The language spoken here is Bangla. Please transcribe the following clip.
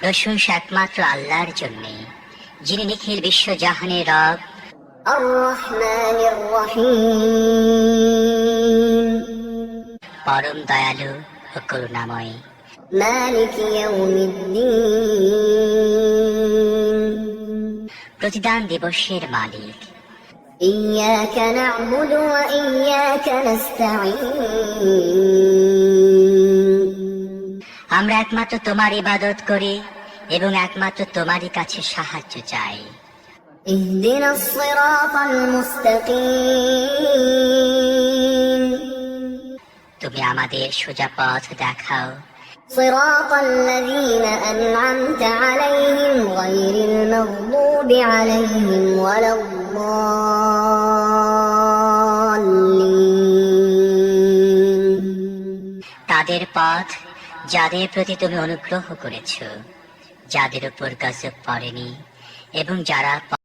প্রশংসা একমাত্র আল্লাহর জন্য যিনি নিখিল বিশ্ব জাহানে রব। পরম দয়ালু ও করুণাময়। প্রতিদান দিবসের মালিক। إياك نعبد وإياك نستعين আমরা একমাত্র তোমার ইবাদত করি এবং একমাত্র তোমারই কাছে সাহায্য চাই اهدنا الصراط المستقيم তুমি আমাদের সোজা পথ দেখাও صراط الذين أنعمت عليهم غير المغضوب عليهم ولا الضالين তাদের পথ যাদের প্রতি তুমি অনুগ্রহ করেছ যাদের উপর গজব পড়েনি এবং যারা